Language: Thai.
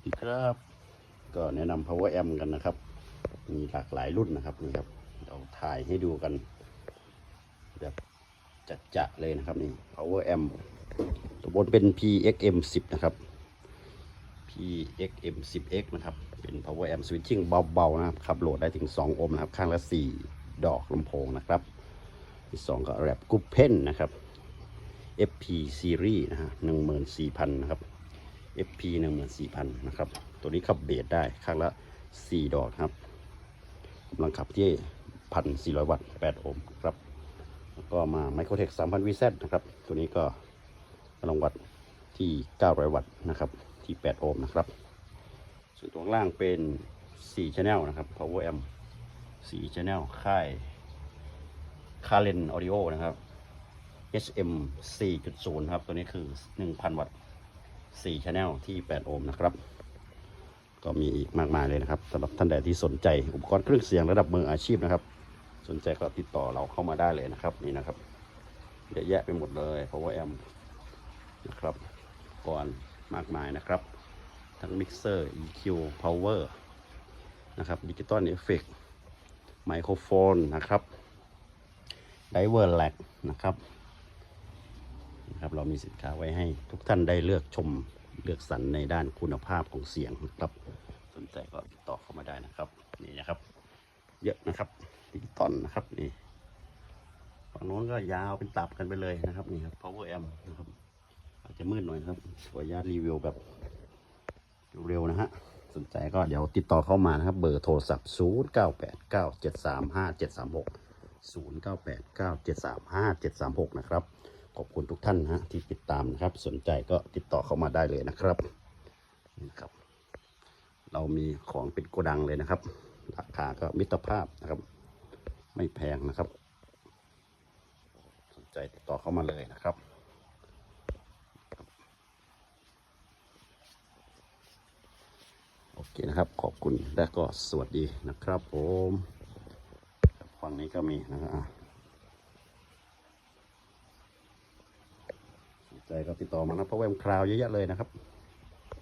วัสดีครับ ก็แนะนำ power amp กันนะครับ มีหลากหลายรุ่นนะครับนี่ครับเราถ่ายให้ดูกัน แบบจัดจะเลยนะครับนี่ power amp ตัวบนเป็น PXM 10นะครับ PXM 10X นะครับ เป็น power amp switching เบาๆนะครับขับโหลดได้ถึง 2 โอห์มนะครับ ข้างละ 4 ดอกลำโพงนะครับที่2ก็แรปกุปเพนนะครับ FP series นะฮะ14,000นะครับ FP 14,000 นะครับ ตัวนี้ขับเบสได้ข้างละ 4 ดอกครับกำลังขับที่ 1,400 วัตต์ 8 โอห์มครับ แล้วก็มา Microtech 3,000 VZ นะครับ ตัวนี้ก็กำลังวัดที่ 900 วัตต์นะครับ ที่ 8 โอห์มนะครับ ส่วนตัวล่างเป็น 4 channel นะครับ power amp 4 channel ค่าย c a r e n Audio นะครับ SM 4.0 ครับ ตัวนี้คือ 1,000 วัตต์ 4 channel ที่ 8 โอห์มนะครับ ก็มีอีกมากมายเลยนะครับสำหรับท่านใดที่สนใจอุปกรณ์เครื่องเสียงระดับมืออาชีพนะครับ สนใจก็ติดต่อเราเข้ามาได้เลยนะครับนี่นะครับเยอะแยะไปหมดเลย power amp นะครับก่อนมากมายนะครับ ทั้งมิกเซอร์ EQ power นะครับดิจิตอลเอฟเฟกไมโครโฟนนะครับไดเวอร์แลกนะครับ นะครับเรามีสินค้าไว้ให้ทุกท่านได้เลือกชมเลือกสรรในด้านคุณภาพของเสียงนะครับสนใจก็ติดต่อเข้ามาได้นะครับนี่นะครับ เยอะนะครับดิจิตอลนะครับนี่ฝั่งโน้นก็ยาวเป็นตับกันไปเลยนะครับนี่ครับ power amp นะครับอาจจะมืดหน่อยครับขออนุญาตรีวิวแบบเร็วๆนะฮะสนใจก็เดี๋ยวติดต่อเข้ามานะครับ เบอร์โทรศัพท์ 0 9 8 9 7 3 5 7 3 6 0 9 8 9 7 3 5 7 3 6 นะครับ ขอบคุณทุกท่านนะฮะที่ติดตามนะครับ สนใจก็ติดต่อเข้ามาได้เลยนะครับนี่ครับ เรามีของเป็นโกดังเลยนะครับ ราคาก็มิตรภาพนะครับ ไม่แพงนะครับ สนใจติดต่อเข้ามาเลยนะครับโอเคนะครับ ขอบคุณและก็สวัสดีนะครับผมฝั่งนี้ก็มีนะครับอะสน ใจก็ติดต่อมานะเพราะว่าคราวเยอะแยะเลยนะครับ